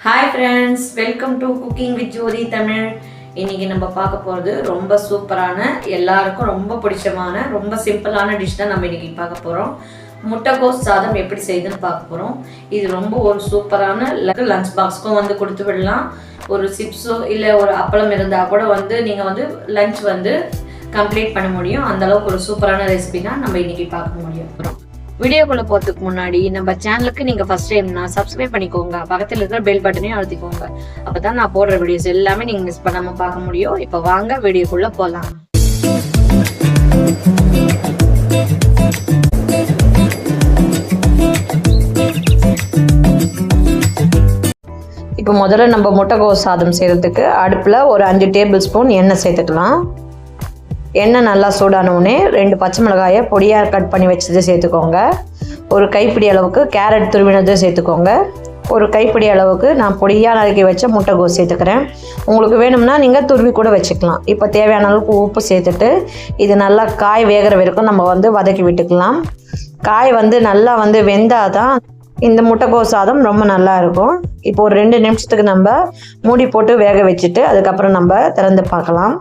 Hi friends welcome to cooking with Jothi Tamil இன்னைக்கு நம்ம பார்க்க போகிறது ரொம்ப சூப்பரான எல்லாருக்கும் ரொம்ப பிடிச்சமான ரொம்ப சிம்பிளான டிஷ் தான் நம்ம இன்னைக்கு பார்க்க போகிறோம் முட்டைகோஸ் சாதம் எப்படி செய்யுதுன்னு பார்க்க போகிறோம் இது ரொம்ப ஒரு சூப்பரான லஞ்ச் பாக்ஸ்க்கும் வந்து கொடுத்து விடலாம். ஒரு சிப்ஸோ இல்லை ஒரு அப்பளம் இருந்தால் கூட வந்து நீங்கள் வந்து லஞ்ச் வந்து கம்ப்ளீட் பண்ண முடியும். அந்தளவுக்கு ஒரு சூப்பரான ரெசிபி தான் நம்ம இன்னைக்கு பார்க்க முடியும் வீடியோக்குள்ள போறதுக்கு முன்னாடி நம்ம சேனலுக்கு நீங்க ஃபர்ஸ்ட் டைம்னா சப்ஸ்கிரைப் பண்ணிக்கோங்க. பக்கத்துல இருக்கிற பெல் பட்டனையும் அழுத்திக்கோங்க. அப்பதான் நான் போடுற வீடியோஸ் எல்லாமே நீங்க மிஸ் பண்ணாம பார்க்க முடியும். இப்போ வாங்க வீடியோக்குள்ள போலாம். இப்போ முதல்ல நம்ம முட்டைக்கோஸ் சாதம் செய்கிறதுக்கு அடுப்பில் ஒரு அஞ்சு டேபிள் ஸ்பூன் எண்ணெய் சேர்த்துக்கலாம். எண்ணெய் நல்லா சூடானவுடனே ரெண்டு பச்சை மிளகாயை பொடியாக கட் பண்ணி வச்சது சேர்த்துக்கோங்க. ஒரு கைப்பிடி அளவுக்கு கேரட் துருவினதை சேர்த்துக்கோங்க. ஒரு கைப்பிடி அளவுக்கு நான் பொடியாக நறுக்கி வச்ச முட்டைகோஸ் சேர்த்துக்கிறேன். உங்களுக்கு வேணும்னா நீங்கள் துருவி கூட வச்சுக்கலாம். இப்போ தேவையான அளவுக்கு உப்பு சேர்த்துட்டு இது நல்லா காய் வேகிற வரைக்கும் நம்ம வந்து வதக்கி விட்டுக்கலாம். காய் வந்து நல்லா வந்து வெந்தால் தான் இந்த முட்டைகோஸ் சாதம் ரொம்ப நல்லா இருக்கும். இப்போ ஒரு ரெண்டு நிமிஷத்துக்கு நம்ம மூடி போட்டு வேக வச்சுட்டு அதுக்கப்புறம் நம்ம திறந்து பார்க்கலாம்.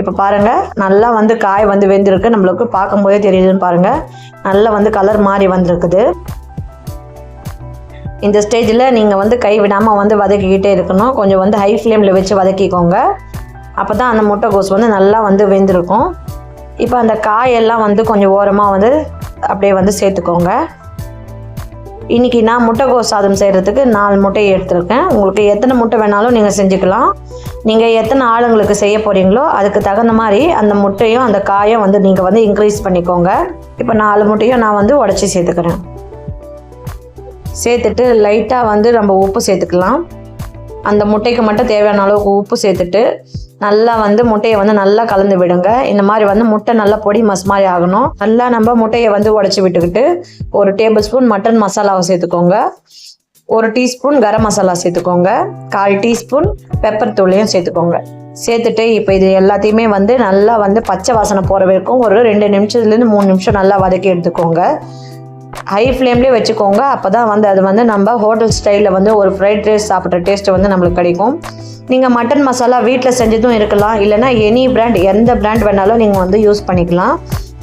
இப்போ பாருங்க நல்லா வந்து காய் வந்து வெந்திருக்கு. நம்மளுக்கு பார்க்கும்போதே தெரியுதுன்னு பாருங்க. நல்லா வந்து கலர் மாறி வந்திருக்குது. இந்த ஸ்டேஜில் நீங்கள் வந்து கை விடாமல் வந்து வதக்கிக்கிட்டே இருக்கணும். கொஞ்சம் வந்து ஹை ஃப்ளேமில் வச்சு வதக்கிக்கோங்க. அப்போ தான் அந்த முட்டைகோஸ் வந்து நல்லா வந்து வெந்திருக்கும். இப்போ அந்த காயெல்லாம் வந்து கொஞ்சம் ஓரமாக வந்து அப்படியே வந்து சேர்த்துக்கோங்க. இன்றைக்கி நான் முட்டைக்கோஸ் சாதம் செய்கிறதுக்கு நாலு முட்டையை எடுத்திருக்கேன். உங்களுக்கு எத்தனை முட்டை வேணாலும் நீங்கள் செஞ்சுக்கலாம். நீங்கள் எத்தனை ஆளுங்களுக்கு செய்ய போகிறீங்களோ அதுக்கு தகுந்த மாதிரி அந்த முட்டையும் அந்த காயும் வந்து நீங்கள் வந்து இன்க்ரீஸ் பண்ணிக்கோங்க. இப்போ நாலு முட்டையும் நான் வந்து உடச்சி சேர்த்துக்கிறேன். சேர்த்துட்டு லைட்டாக வந்து நம்ம உப்பு சேர்த்துக்கலாம். அந்த முட்டைக்கு மட்டும் தேவையான அளவுக்கு உப்பு சேர்த்துட்டு நல்லா வந்து முட்டையை வந்து நல்லா கலந்து விடுங்க. இந்த மாதிரி வந்து முட்டை நல்லா பொடி மஸ் மாதிரி ஆகணும். நல்லா நம்ம முட்டையை வந்து உடச்சி விட்டுக்கிட்டு ஒரு டேபிள் ஸ்பூன் மட்டன் மசாலாவை சேர்த்துக்கோங்க. ஒரு டீஸ்பூன் கரம் மசாலா சேர்த்துக்கோங்க. கால் டீஸ்பூன் பெப்பர் தூளையும் சேர்த்துக்கோங்க. சேர்த்துட்டு இப்போ இது எல்லாத்தையுமே வந்து நல்லா வந்து பச்சை வாசனை போகிற வரைக்கும் ஒரு ரெண்டு நிமிஷத்துலேருந்து மூணு நிமிஷம் நல்லா வதக்கி எடுத்துக்கோங்க. ஹை ஃப்ளேம்லேயே வச்சுக்கோங்க. அப்போ தான் வந்து அது வந்து நம்ம ஹோட்டல் ஸ்டைலில் வந்து ஒரு ஃப்ரைட் ரைஸ் சாப்பிட்ற டேஸ்ட்டு வந்து நம்மளுக்கு கிடைக்கும். நீங்கள் மட்டன் மசாலா வீட்டில் செஞ்சதும் இருக்கலாம். இல்லைனா எனி பிராண்ட் எந்த பிராண்ட் வேணாலும் நீங்கள் வந்து யூஸ் பண்ணிக்கலாம்.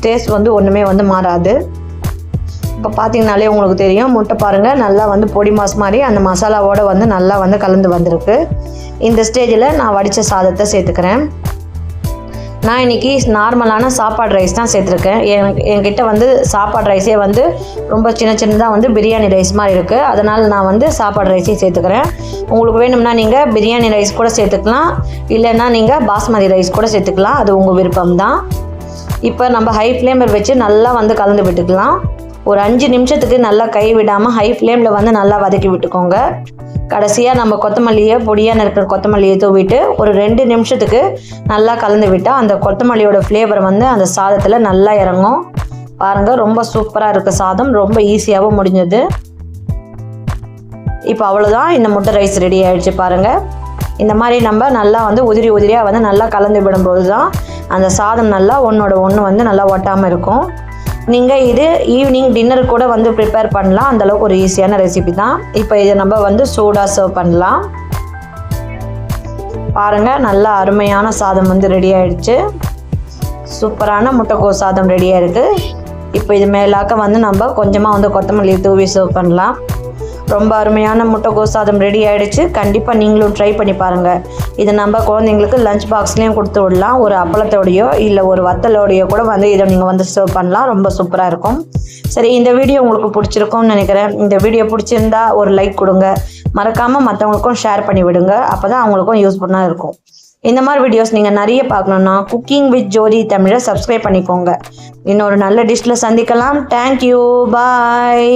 டேஸ்ட் வந்து ஒன்றுமே வந்து மாறாது. இப்போ பார்த்தீங்கனாலே உங்களுக்கு தெரியும். முட்டை பாருங்கள் நல்லா வந்து பொடி மாஸ் மாதிரி அந்த மசாலாவோடு வந்து நல்லா வந்து கலந்து வந்திருக்கு. இந்த ஸ்டேஜில் நான் வடித்த சாதத்தை சேர்த்துக்கிறேன். நான் இன்றைக்கி நார்மலான சாப்பாடு ரைஸ் தான் சேர்த்துருக்கேன். என் என்கிட்ட வந்து சாப்பாடு ரைஸே வந்து ரொம்ப சின்ன சின்னதாக வந்து பிரியாணி ரைஸ் மாதிரி இருக்குது அதனால் நான் வந்து சாப்பாடு ரைஸே சேர்த்துக்கிறேன். உங்களுக்கு வேணும்னா நீங்கள் பிரியாணி ரைஸ் கூட சேர்த்துக்கலாம். இல்லைன்னா நீங்கள் பாஸ்மதி ரைஸ் கூட சேர்த்துக்கலாம். அது உங்கள் விருப்பம் தான் இப்போ நம்ம ஹை ஃப்ளேமர் வச்சு நல்லா வந்து கலந்து விட்டுக்கலாம். ஒரு அஞ்சு நிமிஷத்துக்கு நல்லா கை விடாமல் ஹை ஃப்ளேமில் வந்து நல்லா வதக்கி விட்டுக்கோங்க. கடைசியாக நம்ம கொத்தமல்லியை பொடியாக நிற்கிற கொத்தமல்லியை தூவிட்டு ஒரு ரெண்டு நிமிஷத்துக்கு நல்லா கலந்து விட்டால் அந்த கொத்தமல்லியோட ஃப்ளேவர் வந்து அந்த சாதத்தில் நல்லா இறங்கும். பாருங்கள் ரொம்ப சூப்பராக இருக்க சாதம். ரொம்ப ஈஸியாகவும் முடிஞ்சது. இப்போ அவ்வளோதான் இந்த முட்டை ரைஸ் ரெடி ஆகிடுச்சு பாருங்கள் இந்த மாதிரி நம்ம நல்லா வந்து உதிரி உதிரியாக வந்து நல்லா கலந்து விடும்போது தான் அந்த சாதம் நல்லா ஒன்றோட ஒன்று வந்து நல்லா ஒட்டாமல் இருக்கும். நீங்கள் இது ஈவினிங் டின்னர் கூட வந்து ப்ரிப்பேர் பண்ணலாம். அந்தளவுக்கு ஒரு ஈஸியான ரெசிபி தான். இப்போ இதை நம்ம வந்து சூடாக சர்வ் பண்ணலாம். பாருங்கள் நல்லா அருமையான சாதம் வந்து ரெடி ஆயிடுச்சு. சூப்பரான முட்டைக்கோஸ் சாதம் ரெடியாக இருக்குது இப்போ இது மேலாக்க வந்து நம்ம கொஞ்சமாக வந்து கொத்தமல்லி தூவி சர்வ் பண்ணலாம். ரொம்ப அருமையான முட்டைகோஸ் சாதம் ரெடி ஆகிடுச்சு கண்டிப்பாக நீங்களும் ட்ரை பண்ணி பாருங்கள் இதை நம்ம குழந்தைங்களுக்கு லஞ்ச் பாக்ஸ்லேயும் கொடுத்து விடலாம். ஒரு அப்பளத்தோடையோ இல்லை ஒரு வத்தலோடையோ கூட வந்து இதை நீங்கள் வந்து சர்வ் பண்ணலாம். ரொம்ப சூப்பராக இருக்கும். சரி இந்த வீடியோ உங்களுக்கு பிடிச்சிருக்கும்னு நினைக்கிறேன். இந்த வீடியோ பிடிச்சிருந்தா ஒரு லைக் கொடுங்க. மறக்காமல் மற்றவங்களுக்கும் ஷேர் பண்ணி விடுங்க. அப்போ தான் அவங்களுக்கும் யூஸ்ஃபுல்லாக இருக்கும். இந்த மாதிரி வீடியோஸ் நீங்கள் நிறைய பார்க்கணுன்னா குக்கிங் வித் ஜோதி தமிழை சப்ஸ்கிரைப் பண்ணிக்கோங்க. இன்னொரு நல்ல டிஷ்ஷில் சந்திக்கலாம். Thank you bye